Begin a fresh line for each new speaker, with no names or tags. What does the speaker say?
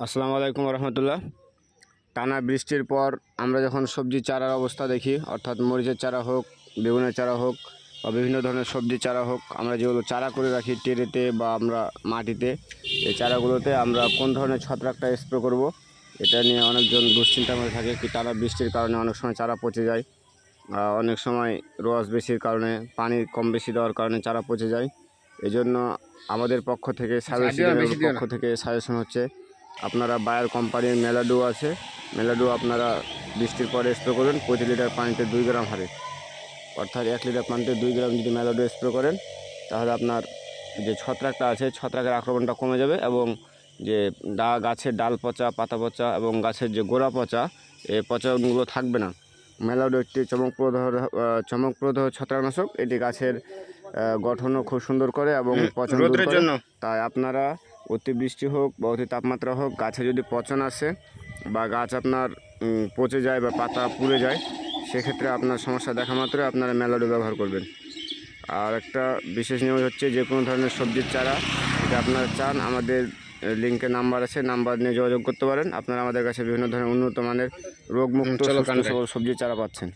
আসসালামু আলাইকুম রহমতুল্লাহ। টানা বৃষ্টির পর আমরা যখন সবজি চারার অবস্থা দেখি অর্থাৎ মরিচের চারা হোক বেগুনের চারা হোক বা বিভিন্ন ধরনের সবজি চারা হোক আমরা যেগুলো চারা করে রাখি টেরেতে বা আমরা মাটিতে এই চারাগুলোতে আমরা কোন ধরনের ছত্রাকটা স্প্রে করব এটা নিয়ে অনেকজন দুশ্চিন্তার মধ্যে থাকে কি টানা বৃষ্টির কারণে অনেক সময় চারা পচে যায় অনেক সময় রস বেশির কারণে পানি কম বেশি দেওয়ার কারণে চারা পচে যায়। এই জন্য আমাদের পক্ষ থেকে সাজেশন পক্ষ থেকে সাজেশন হচ্ছে আপনারা বায়ার কোম্পানির মেলাডো আছে। মেলাডো আপনারা বৃষ্টির পরে স্প্রে করবেন প্রতি লিটার পানিতে দুই গ্রাম হারে অর্থাৎ এক লিটার পানিতে দুই গ্রাম যদি মেলাডো স্প্রে করেন তাহলে আপনার যে ছত্রাকটা আছে ছত্রাকের আক্রমণটা কমে যাবে এবং যে ডা গাছের ডাল পচা পাতা পচা এবং গাছের যে গোড়া পচা এই পচাগুলো থাকবে না। মেলাডো একটি চমকপ্রদ চমকপ্রদ ছত্রাকনাশক। এটি গাছের গঠনও খুব সুন্দর করে এবং পচন তাই আপনারা অতিবৃষ্টি হোক বা অতি তাপমাত্রা হোক গাছে যদি পচন আসে বা গাছ আপনার পচে যায় বা পাতা পুড়ে যায় সেক্ষেত্রে আপনার সমস্যা দেখা মাত্রই আপনারা মেলাডো ব্যবহার করবেন। আর একটা বিশেষ নিয়ম হচ্ছে যে কোনো ধরনের সবজির চারা যদি আপনারা চান আমাদের লিঙ্কে নাম্বার আছে নাম্বার নিয়ে যোগাযোগ করতে পারেন। আপনারা আমাদের কাছে বিভিন্ন ধরনের উন্নত মানের রোগমুক্ত। সবল সবজির চারা পাচ্ছেন।